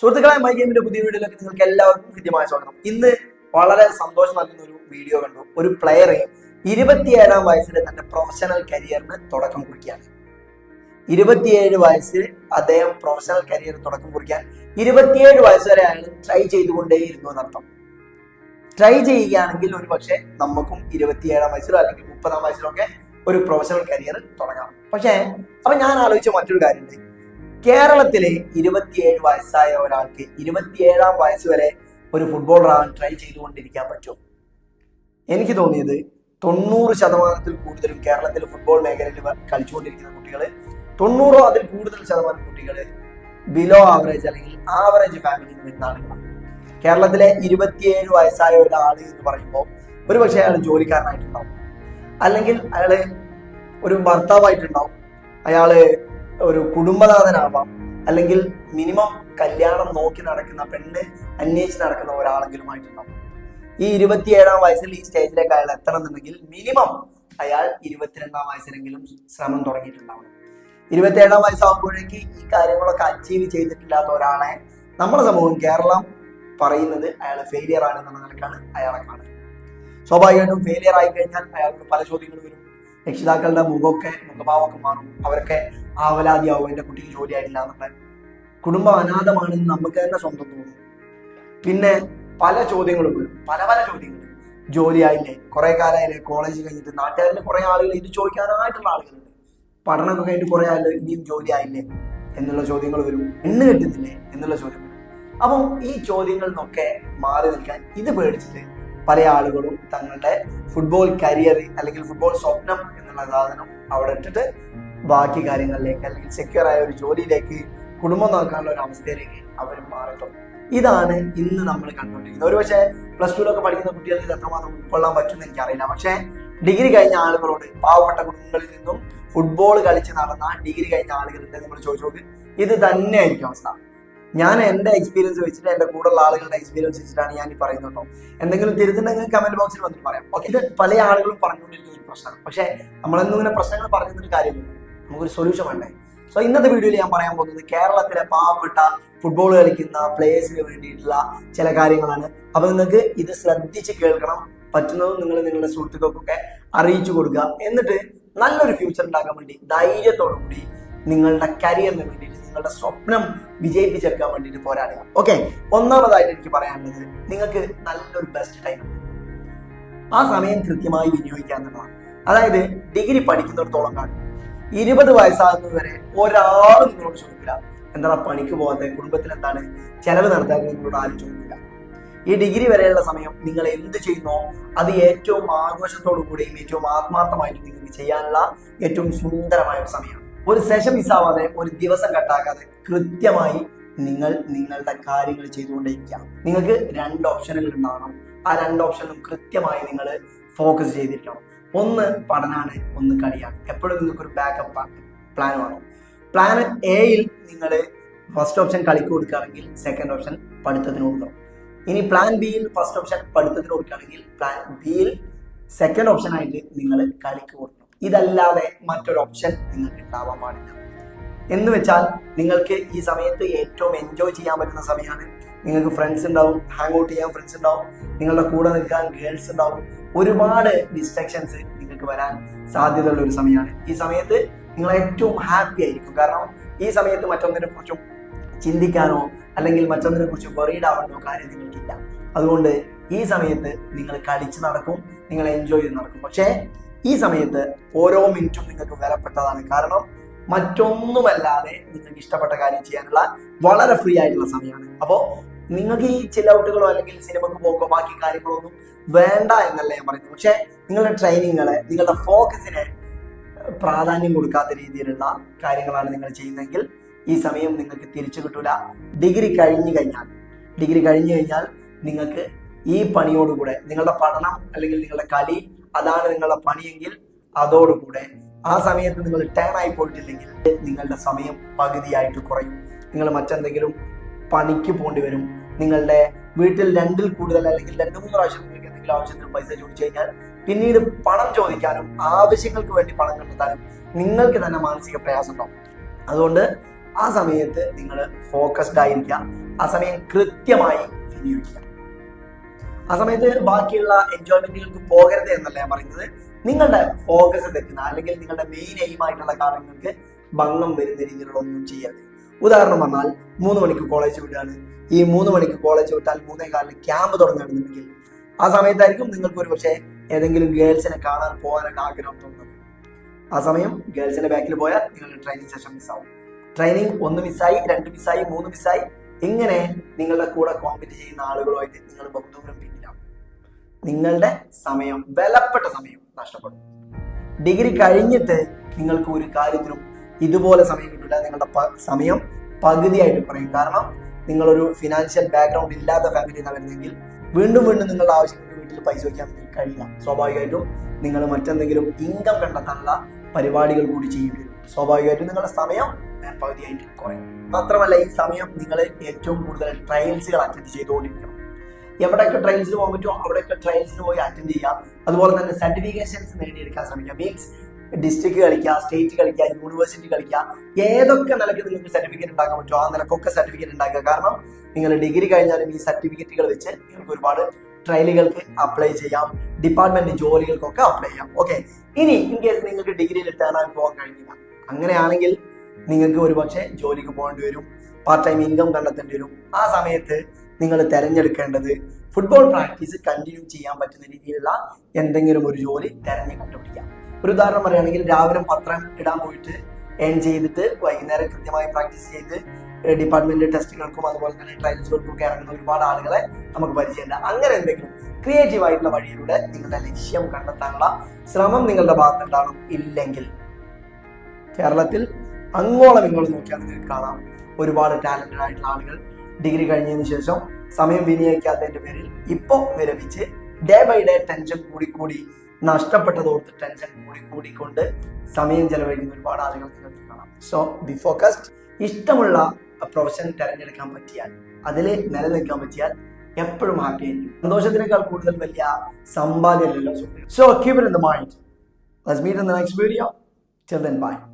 സുഹൃത്തുക്കളെ മൈ ഗെയിമിന്റെ പുതിയ വീഡിയോയിലേക്ക് നിങ്ങൾക്ക് എല്ലാവർക്കും ഹൃദ്യമായ സ്വാഗതം. ഇന്ന് വളരെ സന്തോഷം നൽകുന്ന ഒരു വീഡിയോ കണ്ടു. ഒരു പ്ലെയർ ഇരുപത്തിയേഴാം വയസ്സിൽ തന്റെ പ്രൊഫഷണൽ കരിയറിന് തുടക്കം കുറിക്കുകയാണ്. ഇരുപത്തിയേഴ് വയസ്സിൽ അദ്ദേഹം പ്രൊഫഷണൽ കരിയർ തുടക്കം കുറിക്കാൻ ഇരുപത്തിയേഴ് വയസ്സ് വരെ അയാൾ ട്രൈ ചെയ്തുകൊണ്ടേയിരുന്നു എന്നർത്ഥം. ട്രൈ ചെയ്യുകയാണെങ്കിൽ ഒരു പക്ഷേ നമുക്കും ഇരുപത്തിയേഴാം വയസ്സിലോ അല്ലെങ്കിൽ മുപ്പതാം വയസ്സിലോ ഒക്കെ ഒരു പ്രൊഫഷണൽ കരിയർ തുടങ്ങാം. പക്ഷേ അപ്പൊ ഞാൻ ആലോചിച്ച മറ്റൊരു കാര്യമുണ്ട്. കേരളത്തിലെ ഇരുപത്തിയേഴ് വയസ്സായ ഒരാൾക്ക് ഇരുപത്തിയേഴാം വയസ്സ് വരെ ഒരു ഫുട്ബോളർ ആവാൻ ട്രൈ ചെയ്തുകൊണ്ടിരിക്കാൻ പറ്റും. എനിക്ക് തോന്നിയത് തൊണ്ണൂറ് ശതമാനത്തിൽ കൂടുതലും കേരളത്തിൽ ഫുട്ബോൾ മേഖലയിൽ കളിച്ചുകൊണ്ടിരിക്കുന്ന കുട്ടികൾ തൊണ്ണൂറോ അതിൽ കൂടുതൽ ശതമാനം കുട്ടികൾ ബിലോ ആവറേജ് അല്ലെങ്കിൽ ആവറേജ് ഫാമിലിയിൽ വരുന്ന കേരളത്തിലെ ഇരുപത്തിയേഴ് വയസ്സായ ഒരാൾ എന്ന് പറയുമ്പോൾ ഒരുപക്ഷെ അയാൾ ജോലിക്കാരനായിട്ടുണ്ടാവും. അല്ലെങ്കിൽ അയാൾ ഒരു ഭർത്താവായിട്ടുണ്ടാവും. അയാൾ ഒരു കുടുംബനാഥനാവാം. അല്ലെങ്കിൽ മിനിമം കല്യാണം നോക്കി നടക്കുന്ന പെണ്ണ് അന്വേഷിച്ച് നടക്കുന്ന ഒരാളെങ്കിലും ആയിട്ടുണ്ടാവും ഈ ഇരുപത്തിയേഴാം വയസ്സിൽ ഈ സ്റ്റേജിലേക്ക് അയാൾ എത്തണം എന്നുണ്ടെങ്കിൽ മിനിമം അയാൾ ഇരുപത്തിരണ്ടാം വയസ്സിലെങ്കിലും ശ്രമം തുടങ്ങിയിട്ടുണ്ടാവണം. ഇരുപത്തിയേഴാം വയസ്സാകുമ്പോഴേക്ക് ഈ കാര്യങ്ങളൊക്കെ അച്ചീവ് ചെയ്തിട്ടില്ലാത്ത ഒരാളെ നമ്മുടെ സമൂഹം കേരളം പറയുന്നത് അയാൾ ഫെയിലിയർ ആണ് എന്നുള്ള നിലക്കാണ് അയാളെ കാണുന്നത്. സ്വാഭാവികമായിട്ടും ഫെയിലിയർ ആയി കഴിഞ്ഞാൽ അയാൾക്ക് പല ചോദ്യങ്ങൾ വരും. രക്ഷിതാക്കളുടെ മുഖമൊക്കെ മുഖഭാവമൊക്കെ മാറും. അവരൊക്കെ ആവലാതിയാവും എന്റെ കുട്ടിക്ക് ജോലി ആയിട്ടില്ല എന്നുള്ള കുടുംബം അനാഥമാണെന്ന് നമുക്ക് തന്നെ സ്വന്തം തോന്നും. പിന്നെ പല ചോദ്യങ്ങളും വരും. പല പല ചോദ്യങ്ങൾ ജോലി ആയില്ലേ കുറെ കാലമായില്ലേ? കോളേജ് കഴിഞ്ഞിട്ട് നാട്ടുകാരിൽ കുറെ ആളുകൾ ഇത് ചോദിക്കാനായിട്ടുള്ള ആളുകളുണ്ട്. പഠനമൊക്കെ കഴിഞ്ഞിട്ട് കുറെ ആളുകൾ ഇനിയും ജോലി ആയില്ലേ എന്നുള്ള ചോദ്യങ്ങൾ വരും. എണ്ണ കിട്ടുന്നില്ലേ എന്നുള്ള ചോദ്യം അപ്പം ഈ ചോദ്യങ്ങളിൽ നിന്നൊക്കെ മാറി നിൽക്കാൻ ഇത് പേടിച്ചിട്ട് പല ആളുകളും തങ്ങളുടെ ഫുട്ബോൾ കരിയർ അല്ലെങ്കിൽ ഫുട്ബോൾ സ്വപ്നം എന്നുള്ള സാധനം അവിടെ ഇട്ടിട്ട് ബാക്കി കാര്യങ്ങളിലേക്ക് അല്ലെങ്കിൽ സെക്യൂർ ആയ ഒരു ജോലിയിലേക്ക് കുടുംബം നോക്കാനുള്ള ഒരു അവസ്ഥയിലേക്ക് അവർ മാറിയിട്ടുണ്ട് ഇതാണ് ഇന്ന് നമ്മൾ കണ്ടുകൊണ്ടിരിക്കുന്നത്. ഒരു പക്ഷേ പ്ലസ് ടുവിലൊക്കെ പഠിക്കുന്ന കുട്ടികൾക്ക് എത്രമാത്രം ഉൾക്കൊള്ളാൻ പറ്റുമെന്ന് എനിക്കറിയില്ല. പക്ഷേ ഡിഗ്രി കഴിഞ്ഞ ആളുകളോട് പാവപ്പെട്ട കുടുംബങ്ങളിൽ നിന്നും ഫുട്ബോൾ കളിച്ച് നടന്ന ഡിഗ്രി കഴിഞ്ഞ ആളുകളുണ്ട് നമ്മൾ ചോദിച്ചു നോക്ക്. ഇത് തന്നെയായിരിക്കും അവസ്ഥ. ഞാൻ എന്റെ എക്സ്പീരിയൻസ് വെച്ചിട്ട് എന്റെ കൂടെയുള്ള ആളുകളുടെ എക്സ്പീരിയൻസ് വെച്ചിട്ടാണ് ഞാൻ ഈ പറയുന്നത് കേട്ടോ. എന്തെങ്കിലും തിരുത്തുണ്ടെങ്കിൽ കമന്റ് ബോക്സിൽ വന്നിട്ട് പറയാം. ഇത് പല ആളുകളും പറഞ്ഞുകൊണ്ടിരിക്കുന്ന ഒരു പ്രശ്നമാണ്. പക്ഷേ നമ്മളെന്നും ഇങ്ങനെ പ്രശ്നങ്ങൾ പറഞ്ഞൊരു കാര്യമില്ല. നമുക്കൊരു സൊല്യൂഷൻ വേണ്ടേ? സോ ഇന്നത്തെ വീഡിയോയിൽ ഞാൻ പറയാൻ പോകുന്നത് കേരളത്തിലെ പാവപ്പെട്ട ഫുട്ബോൾ കളിക്കുന്ന പ്ലേയേഴ്സിന് വേണ്ടിയിട്ടുള്ള ചില കാര്യങ്ങളാണ്. അപ്പൊ നിങ്ങൾക്ക് ഇത് ശ്രദ്ധിച്ച് കേൾക്കണം. പറ്റുന്നതും നിങ്ങൾ നിങ്ങളുടെ സുഹൃത്തുക്കൾക്കൊക്കെ അറിയിച്ചു കൊടുക്കുക. എന്നിട്ട് നല്ലൊരു ഫ്യൂച്ചർ ഉണ്ടാക്കാൻ വേണ്ടി ധൈര്യത്തോടു കൂടി നിങ്ങളുടെ കരിയറിന് വേണ്ടിയിട്ട് നിങ്ങളുടെ സ്വപ്നം വിജയിപ്പിച്ചെടുക്കാൻ വേണ്ടിയിട്ട് പോരാടുക. ഓക്കെ ഒന്നാമതായിട്ട് എനിക്ക് പറയാനുള്ളത് നിങ്ങൾക്ക് നല്ലൊരു ബെസ്റ്റ് ടൈം ഉണ്ട്. ആ സമയം കൃത്യമായി വിനിയോഗിക്കുക എന്നുള്ളതാണ്. അതായത് ഡിഗ്രി പഠിക്കുന്നിടത്തോളം കാണും ഇരുപത് വയസ്സാകുന്നത് വരെ ഒരാളും നിങ്ങളോട് ചോദിക്കില്ല. എന്താണ് പണിക്ക് പോകാത്ത കുടുംബത്തിൽ എന്താണ് ചെലവ് നടത്താൻ നിങ്ങളോട് ആരും ചോദിക്കില്ല. ഈ ഡിഗ്രി വരെയുള്ള സമയം നിങ്ങൾ എന്ത് ചെയ്യുന്നോ അത് ഏറ്റവും ആഘോഷത്തോടു കൂടിയും ഏറ്റവും ആത്മാർത്ഥമായിട്ടും നിങ്ങൾക്ക് ചെയ്യാനുള്ള ഏറ്റവും സുന്ദരമായ ഒരു സമയമാണ്. ഒരു സെഷൻ മിസ്സാവാതെ ഒരു ദിവസം കട്ടാക്കാതെ കൃത്യമായി നിങ്ങൾ നിങ്ങളുടെ കാര്യങ്ങൾ ചെയ്തുകൊണ്ടേയിരിക്കാം. നിങ്ങൾക്ക് രണ്ട് ഓപ്ഷനുകൾ ഉണ്ടാവണം. ആ രണ്ട് ഓപ്ഷനും കൃത്യമായി നിങ്ങൾ ഫോക്കസ് ചെയ്തിരിക്കണം ഒന്ന് പഠനമാണ് ഒന്ന് കളിയാണ്. എപ്പോഴും നിങ്ങൾക്ക് ഒരു ബാക്കപ്പ് പ്ലാൻ വേണം. പ്ലാൻ എയിൽ നിങ്ങൾ ഫസ്റ്റ് ഓപ്ഷൻ കളിക്ക് കൊടുക്കുകയാണെങ്കിൽ സെക്കൻഡ് ഓപ്ഷൻ പഠിത്തത്തിന് കൊടുക്കണം. ഇനി പ്ലാൻ ബിയിൽ ഫസ്റ്റ് ഓപ്ഷൻ പഠിത്തത്തിന് കൊടുക്കുകയാണെങ്കിൽ പ്ലാൻ ബിയിൽ സെക്കൻഡ് ഓപ്ഷൻ ആയിട്ട് നിങ്ങൾ കളിക്ക് കൊടുക്കണം. ഇതല്ലാതെ മറ്റൊരു ഓപ്ഷൻ നിങ്ങൾക്ക് ഉണ്ടാവാൻ പാടില്ല എന്ന് വെച്ചാൽ നിങ്ങൾക്ക് ഈ സമയത്ത് ഏറ്റവും എൻജോയ് ചെയ്യാൻ പറ്റുന്ന സമയമാണ്. നിങ്ങൾക്ക് ഫ്രണ്ട്സ് ഉണ്ടാവും ഹാങ് ഔട്ട് ചെയ്യാൻ ഫ്രണ്ട്സ് ഉണ്ടാവും നിങ്ങളുടെ കൂടെ നിൽക്കാൻ ഗേൾസ് ഉണ്ടാവും. ഒരുപാട് ഡിസ്ട്രാക്ഷൻസ് നിങ്ങൾക്ക് വരാൻ സാധ്യതയുള്ള ഒരു സമയമാണ്. ഈ സമയത്ത് നിങ്ങൾ ഏറ്റവും ഹാപ്പി ആയിരിക്കും. കാരണം ഈ സമയത്ത് മറ്റൊന്നിനെ കുറിച്ചും ചിന്തിക്കാനോ അല്ലെങ്കിൽ മറ്റൊന്നിനെ കുറിച്ച് വെറീഡ് ആവേണ്ടോ കാര്യം നിങ്ങൾക്കില്ല. അതുകൊണ്ട് ഈ സമയത്ത് നിങ്ങൾ കളിച്ച് നടക്കും നിങ്ങൾ എൻജോയ് ചെയ്ത് നടക്കും. പക്ഷേ ഈ സമയത്ത് ഓരോ മിനിറ്റും നിങ്ങൾക്ക് വിലപ്പെട്ടതാണ്. കാരണം മറ്റൊന്നുമല്ലാതെ നിങ്ങൾക്ക് ഇഷ്ടപ്പെട്ട കാര്യം ചെയ്യാനുള്ള വളരെ ഫ്രീ ആയിട്ടുള്ള സമയമാണ്. അപ്പോൾ നിങ്ങൾക്ക് ഈ ചില ഔട്ടുകളോ അല്ലെങ്കിൽ സിനിമക്ക് പോക്കോ ബാക്കി കാര്യങ്ങളൊന്നും വേണ്ട എന്നല്ല ഞാൻ പറയുന്നത്. പക്ഷേ നിങ്ങളുടെ ട്രെയിനിങ്ങളെ നിങ്ങളുടെ ഫോക്കസിനെ പ്രാധാന്യം കൊടുക്കാത്ത രീതിയിലുള്ള കാര്യങ്ങളാണ് നിങ്ങൾ ചെയ്യുന്നതെങ്കിൽ ഈ സമയം നിങ്ങൾക്ക് തിരിച്ചു കിട്ടൂല. ഡിഗ്രി കഴിഞ്ഞു കഴിഞ്ഞാൽ ഡിഗ്രി കഴിഞ്ഞു കഴിഞ്ഞാൽ നിങ്ങൾക്ക് ഈ പണിയോടുകൂടെ നിങ്ങളുടെ പഠനം അല്ലെങ്കിൽ നിങ്ങളുടെ കളി അതാണ് നിങ്ങളുടെ പണിയെങ്കിൽ അതോടുകൂടെ ആ സമയത്ത് നിങ്ങൾ ടേൺ ആയി പോയിട്ടില്ലെങ്കിൽ നിങ്ങളുടെ സമയം പകുതിയായിട്ട് കുറയും. നിങ്ങൾ മറ്റെന്തെങ്കിലും പണിക്ക് പോകേണ്ടി വരും. നിങ്ങളുടെ വീട്ടിൽ രണ്ടിൽ കൂടുതൽ അല്ലെങ്കിൽ രണ്ട് മൂന്ന് പ്രാവശ്യം നിങ്ങൾക്ക് എന്തെങ്കിലും ആവശ്യത്തിന് പൈസ ചോദിച്ചു കഴിഞ്ഞാൽ പിന്നീട് പണം ചോദിക്കാനും ആവശ്യങ്ങൾക്ക് വേണ്ടി പണം കണ്ടെത്താനും നിങ്ങൾക്ക് തന്നെ മാനസിക പ്രയാസം ഉണ്ടാവും. അതുകൊണ്ട് ആ സമയത്ത് നിങ്ങൾ ഫോക്കസ്ഡ് ആയിരിക്കുക. ആ സമയം കൃത്യമായി വിനിയോഗിക്കുക. ആ സമയത്ത് ബാക്കിയുള്ള എൻജോയ്മെന്റുകൾക്ക് പോകരുത് എന്നല്ല ഞാൻ പറയുന്നത്. നിങ്ങളുടെ ഫോക്കസ് തെറ്റുന്ന അല്ലെങ്കിൽ നിങ്ങളുടെ മെയിൻ എയിം ആയിട്ടുള്ള കാര്യങ്ങൾക്ക് ഭംഗം വരുന്ന രീതിയിലുള്ള ഒന്നും ചെയ്യരുത്. ഉദാഹരണം പറഞ്ഞാൽ മൂന്ന് മണിക്ക് കോളേജ് വിടുകയാണ്. ഈ മൂന്ന് മണിക്ക് കോളേജ് വിട്ടാൽ മൂന്നേ കാലിന് ക്യാമ്പ് തുടങ്ങുകയാണെന്നുണ്ടെങ്കിൽ ആ സമയത്തായിരിക്കും നിങ്ങൾക്ക് ഒരു പക്ഷേ ഏതെങ്കിലും ഗേൾസിനെ കാണാൻ പോകാനൊക്കെ ആഗ്രഹം തോന്നുന്നത്. ആ സമയം ഗേൾസിന്റെ ബാക്കിൽ പോയാൽ നിങ്ങളുടെ ട്രെയിനിങ് സെഷൻ മിസ്സാവും ട്രെയിനിങ് ഒന്ന് മിസ്സായി രണ്ട് മിസ്സായി മൂന്ന് മിസ്സായി ഇങ്ങനെ നിങ്ങളുടെ കൂടെ കോമ്പറ്റ് ചെയ്യുന്ന ആളുകളുമായിട്ട് നിങ്ങൾ പിന്നിലാണ് നിങ്ങളുടെ സമയം വിലപ്പെട്ട സമയം നഷ്ടപ്പെടും. ഡിഗ്രി കഴിഞ്ഞിട്ട് നിങ്ങൾക്ക് ഒരു കാര്യത്തിനും ഇതുപോലെ സമയം കിട്ടില്ല നിങ്ങളുടെ സമയം പകുതിയായിട്ട് കുറയും. കാരണം നിങ്ങളൊരു ഫിനാൻഷ്യൽ ബാക്ക്ഗ്രൗണ്ട് ഇല്ലാത്ത ഫാമിലിയിൽ നിന്ന് വരുന്നെങ്കിൽ വീണ്ടും വീണ്ടും നിങ്ങളുടെ ആവശ്യങ്ങൾക്ക് വീട്ടിൽ പൈസ വയ്ക്കാൻ കഴിയില്ല. സ്വാഭാവികമായിട്ടും നിങ്ങൾ മറ്റെന്തെങ്കിലും ഇൻകം കണ്ടെത്താനുള്ള പരിപാടികൾ കൂടി ചെയ്യേണ്ടി വരും. സ്വാഭാവികമായിട്ടും നിങ്ങളുടെ സമയം പകുതിയായിട്ട് കുറയും. മാത്രമല്ല ഈ സമയം നിങ്ങൾ ഏറ്റവും കൂടുതൽ ട്രയൽസുകൾ അറ്റൻഡ് ചെയ്തുകൊണ്ടിരിക്കണം. എവിടെയൊക്കെ ട്രയൽസിന് പോകാൻ പറ്റുമോ അവിടെയൊക്കെ ട്രയൽസിന് പോയി അറ്റൻഡ് ചെയ്യാം അതുപോലെ തന്നെ സർട്ടിഫിക്കേഷൻസ് നേടിയെടുക്കാൻ ശ്രമിക്കാം മീൻസ് ഡിസ്ട്രിക്ട് കളിക്കുക സ്റ്റേറ്റ് കളിക്കുക യൂണിവേഴ്സിറ്റി കളിക്കുക. ഏതൊക്കെ നിലയ്ക്ക് നിങ്ങൾക്ക് സർട്ടിഫിക്കറ്റ് ഉണ്ടാക്കാൻ പറ്റുമോ ആ നിലക്കൊക്കെ സർട്ടിഫിക്കറ്റ് ഉണ്ടാക്കുക. കാരണം നിങ്ങൾ ഡിഗ്രി കഴിഞ്ഞാലും ഈ സർട്ടിഫിക്കറ്റുകൾ വെച്ച് നിങ്ങൾക്ക് ഒരുപാട് ട്രയലുകൾക്ക് അപ്ലൈ ചെയ്യാം. ഡിപ്പാർട്ട്മെന്റ് ജോലികൾക്കൊക്കെ അപ്ലൈ ചെയ്യാം. ഓക്കെ ഇനി ഇൻ കേസ് നിങ്ങൾക്ക് ഡിഗ്രിയിൽ ടേൺ ആയി പോകാൻ കഴിഞ്ഞില്ല. അങ്ങനെയാണെങ്കിൽ നിങ്ങൾക്ക് ഒരുപക്ഷെ ജോലിക്ക് പോകേണ്ടി വരും. പാർട്ട് ടൈം ഇൻകം കണ്ടെത്തേണ്ടി വരും ആ സമയത്ത് നിങ്ങൾ തിരഞ്ഞെടുക്കേണ്ടത് ഫുട്ബോൾ പ്രാക്ടീസ് കണ്ടിന്യൂ ചെയ്യാൻ പറ്റുന്ന രീതിയിലുള്ള എന്തെങ്കിലും ഒരു ജോലി തിരഞ്ഞ് കണ്ടുപിടിക്കാം ഒരു ഉദാഹരണം പറയുകയാണെങ്കിൽ രാവിലെ പത്രം ഇടാൻ പോയിട്ട് ഏൺ ചെയ്തിട്ട് വൈകുന്നേരം കൃത്യമായി പ്രാക്ടീസ് ചെയ്ത് ഡിപ്പാർട്ട്മെന്റ് ടെസ്റ്റുകൾക്കും അതുപോലെ തന്നെ ട്രയൽസുകൾക്കും ഒക്കെ ഇറങ്ങുന്ന ഒരുപാട് ആളുകളെ നമുക്ക് പരിചയമുണ്ട്. അങ്ങനെ എന്തെങ്കിലും ക്രിയേറ്റീവ് ആയിട്ടുള്ള വഴിയിലൂടെ നിങ്ങളുടെ ലക്ഷ്യം കണ്ടെത്താനുള്ള ശ്രമം നിങ്ങളുടെ ഭാഗത്തുണ്ടാവണം ഇല്ലെങ്കിൽ കേരളത്തിൽ അങ്ങോളം ഇങ്ങോളം നോക്കിയാൽ നിങ്ങൾക്ക് കാണാം. ഒരുപാട് ടാലന്റഡ് ആയിട്ടുള്ള ആളുകൾ. ഡിഗ്രി കഴിഞ്ഞതിന് ശേഷം സമയം വിനിയോഗിക്കാത്തതിന്റെ പേരിൽ ഇപ്പോൾ വിരമിച്ച് ഡേ ബൈ ഡേ ടെൻഷൻ കൂടിക്കൂടി കൂടി നഷ്ടപ്പെട്ടതോർത്ത് ടെൻഷൻ കൂടി കൂടിക്കൊണ്ട് സമയം ചെലവഴിക്കുന്ന ഒരുപാട് ആളുകൾ നിങ്ങൾക്ക് കാണാം. സോ ബി ഫോക്കസ്ഡ് ഇഷ്ടമുള്ള പ്രൊഫഷൻ തിരഞ്ഞെടുക്കാൻ പറ്റിയാൽ അതിൽ നിലനിൽക്കാൻ പറ്റിയാൽ എപ്പോഴും ഹാപ്പി ആയിരിക്കും. സന്തോഷത്തിനേക്കാൾ കൂടുതൽ വലിയ സമ്പാദ്യമല്ലല്ലോ so keep in the mind let's meet in the next video till then bye.